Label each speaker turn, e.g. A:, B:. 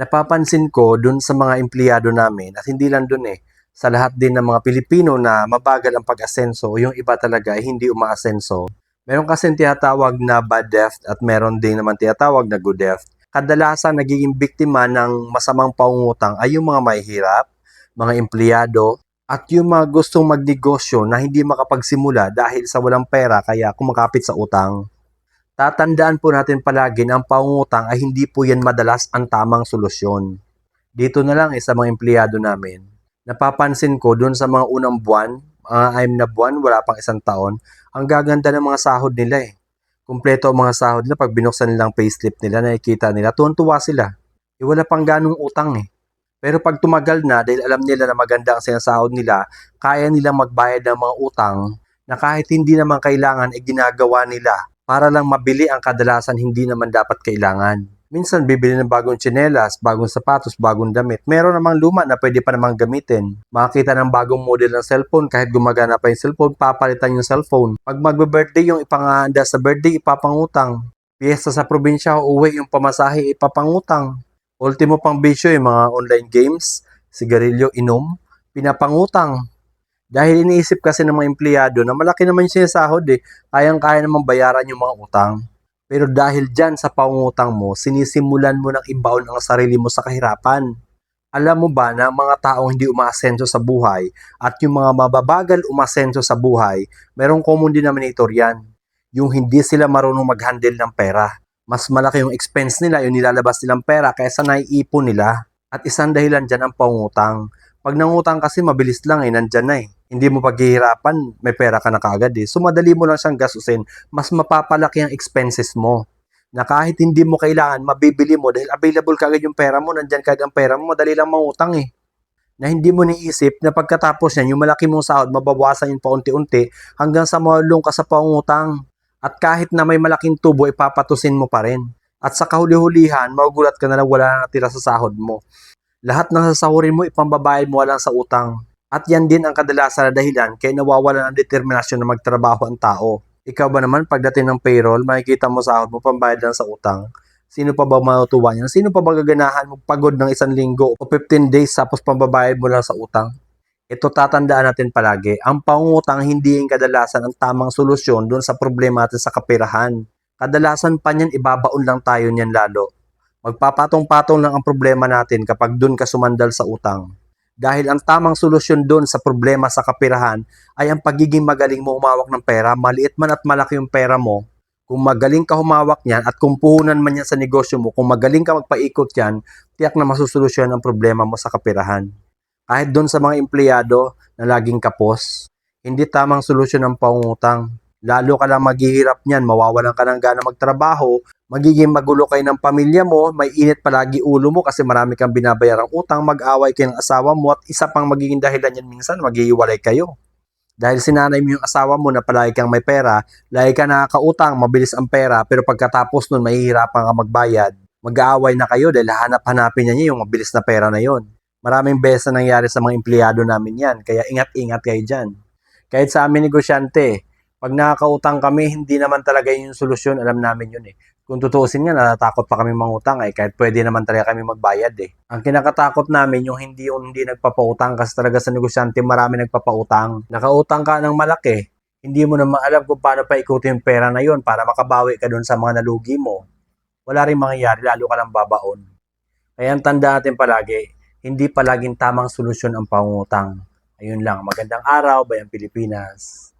A: napapansin ko dun sa mga empleyado namin at hindi lang dun eh, sa lahat din ng mga Pilipino na mabagal ang pag-asenso, yung iba talaga ay hindi umaasenso. Meron kasi tinatawag na bad debt at meron din naman tinatawag na good debt. Kadalasan nagiging biktima ng masamang pangungutang ay yung mga mahihirap, mga empleyado, at yung mga gustong magnegosyo na hindi makapagsimula dahil sa walang pera kaya kumakapit sa utang. Tatandaan po natin palagi na ang pangungutang ay hindi po yan madalas ang tamang solusyon. Dito na lang eh, sa mga empleyado namin. Napapansin ko doon sa mga unang buwan, mga aim na buwan, wala pang isang taon, ang gaganda ng mga sahod nila eh. Kumpleto ang mga sahod nila pag binuksan nilang payslip nila, nakikita nila, tuwan-tuwa sila. Eh, wala pang ganong utang eh. Pero pag tumagal na dahil alam nila na maganda ang sinasahod nila, kaya nilang magbayad ng mga utang na kahit hindi naman kailangan ay ginagawa nila para lang mabili ang kadalasan hindi naman dapat kailangan. Minsan bibili ng bagong tsinelas, bagong sapatos, bagong damit. Meron namang luma na pwede pa namang gamitin. Makakita ng bagong model ng cellphone kahit gumagana pa yung cellphone, papalitan yung cellphone. Pag magbe-birthday yung ipanganda sa birthday, ipapangutang. Piyesta sa probinsya, uuwi yung pamasahe, ipapangutang. Ultimo pang bisyo yung mga online games, sigarilyo, inom, pinapangutang. Dahil iniisip kasi ng mga empleyado na malaki naman yung sinasahod eh, kayang-kaya naman bayaran yung mga utang. Pero dahil dyan sa pangungutang mo, sinisimulan mo ng ibaon ang sarili mo sa kahirapan. Alam mo ba na mga taong hindi umaasenso sa buhay at yung mga mababagal umasenso sa buhay, merong common denominator yan. Yung hindi sila marunong mag-handle ng pera. Mas malaki yung expense nila, yung nilalabas nilang pera kaysa naiipon nila. At isang dahilan dyan ang pangungutang. Pag nangutang kasi mabilis lang eh, nandyan na eh. Hindi mo paghihirapan, may pera ka na kaagad eh. So madali mo lang siyang gastusin, mas mapapalaki ang expenses mo. Na kahit hindi mo kailangan, mabibili mo dahil available kagad yung pera mo, nandyan kagad ang pera mo, madali lang mangutang eh. Na hindi mo niisip na pagkatapos yan, yung malaki mong sahod, mababawasan yun paunti-unti hanggang sa malung ka sa pangutang. At kahit na may malaking tubo, ipapatusin mo pa rin. At sa kahuli-hulihan, magugulat ka na lang wala na natira sa sahod mo. Lahat ng sasahurin mo, ipambabayad mo lang sa utang. At yan din ang kadalasan na dahilan kaya nawawala ng determinasyon na magtrabaho ang tao. Ikaw ba naman pagdating ng payroll, makikita mo sahod mo pambayad lang sa utang. Sino pa ba matutuwa niyan? Sino pa ba gaganahan mo pagod ng isang linggo o 15 days tapos pambabayad mo lang sa utang? Ito tatandaan natin palagi, ang pangungutang hindi yung kadalasan ang tamang solusyon doon sa problema natin sa kapirahan. Kadalasan pa niyan ibabaon lang tayo niyan lalo. Magpapatong-patong lang ang problema natin kapag doon ka sumandal sa utang. Dahil ang tamang solusyon doon sa problema sa kapirahan ay ang pagiging magaling mo humawak ng pera, maliit man at malaki yung pera mo. Kung magaling ka humawak niyan at kung puhunan man yan sa negosyo mo, kung magaling ka magpaikot yan, tiyak na masusolusyon ang problema mo sa kapirahan. Kahit doon sa mga empleyado na laging kapos, hindi tamang solusyon ang pangungutang. Lalo ka lang maghihirap niyan, mawawalan ka ng gana magtrabaho, magiging magulo kayo ng pamilya mo, may init palagi ulo mo kasi marami kang binabayarang utang, mag-away kayo ng asawa mo at isa pang magiging dahilan yan minsan, maghihiwalay kayo. Dahil sinanay mo yung asawa mo na palagi kang may pera, lagi ka nakakautang, mabilis ang pera, pero pagkatapos nun mahihirapan ka magbayad, mag-aaway na kayo dahil hanap-hanapin niya yung mabilis na pera na yon. Maraming beses na nangyari sa mga empleyado namin yan, kaya ingat-ingat kayo dyan. Kahit sa amin negosyante, pag nakakautang kami, hindi naman talaga yun yung solusyon, alam namin yun eh. Kung tutuusin nga, natatakot pa kami mangutang eh, kahit pwede naman talaga kami magbayad eh. Ang kinakatakot namin, yung hindi yung hindi nagpapautang kasi talaga sa negosyante, marami nagpapautang. Nakautang ka ng malaki, hindi mo naman alam kung paano pa ikutin yung pera na yun para makabawi ka doon sa mga nalugi mo. Wala rin mangyayari, lalo ka lang babaon. Kaya ang tanda natin palagi, hindi palaging tamang solusyon ang pangungutang. Ayun lang, magandang araw, Bayang Pilipinas.